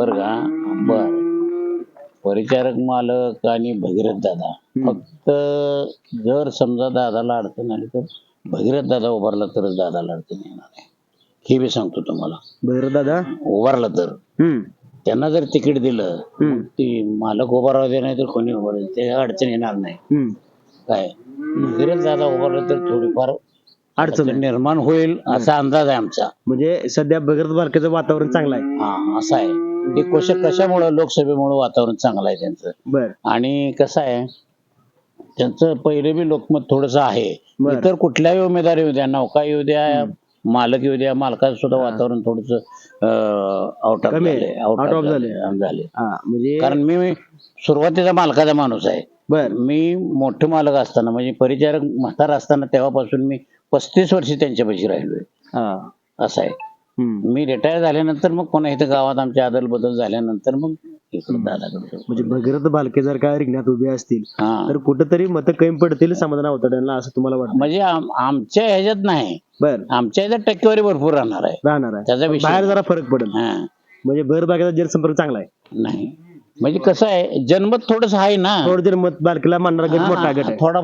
बर का? बर. परिचारक मालक आणि भगीरथ दादा. फक्त जर समजा दादाला अडचण आली तर भगीरथ दादा उभारला तरच दादाला अडचण येणार आहे. हे बी सांगतो तुम्हाला. बरं दादा? उभारला तर. हम्म. त्यांना जर तिकीट दिलं हम्म. ती मालक उभा राहू दे नाही तर कोणी उभा राहू दे, ते अडचण येणार नाही. हम्म. काय? भगीरथ दादा उभारला तर थोडीफार अडचण आहे. निर्माण होईल असा अंदाज आहे आमचा. म्हणजे सध्या भगीरथ बालकेचं वातावरण चांगलं आहे. हा असं आहे. कशा कशामुळं लोकसभेमुळे वातावरण चांगलं आहे त्यांचं? बर. आणि कसं आहे? त्यांचं पहिले बी लोकमत थोडस आहे. बरं. इतर कुठल्याही उमेदवार येऊ द्या नौका येऊ द्या मालक येऊ द्या मालकाचं सुद्धा वातावरण थोडस आउट ऑफ कमी आहे. झाले Out of झाले झाले. हा म्हणजे कारण मी सुरुवातीचा मालकाचा माणूस आहे. बर. मी मोठे मालक असताना म्हणजे परिचारक म्हातारा असताना तेव्हापासून मी पस्तीस वर्षी त्यांच्यापाशी राहिलोय. हा. असं आहे. मी रिटायर झाल्यानंतर मग पुन्हा इथं गावात आमच्या आदल बदल झाल्यानंतर मग इकडे दादाकडे म्हणजे भगीरथ बालके जर का रिंगणात उभे असतील हा. तर कुठेतरी मत कमी पडतील समाधान अवतड्यांना असं तुम्हाला वाटतं म्हणजे आम- आमच्या ह्याच्यात नाही. बर. आमच्या ह्याच्यात टक्केवारी भरपूर राहणार आहे. राहणार आहे. त्याचा विषय बाहेर जरा फरक पडेल. हा. म्हणजे भर बागेचा जनसंपर्क चांगला आहे. नाही. म्हणजे कसं आहे जन्मत थोडस आहे ना. थोडं जर मत बालकेला मानणारा गट मोठा गट आहे. थोडा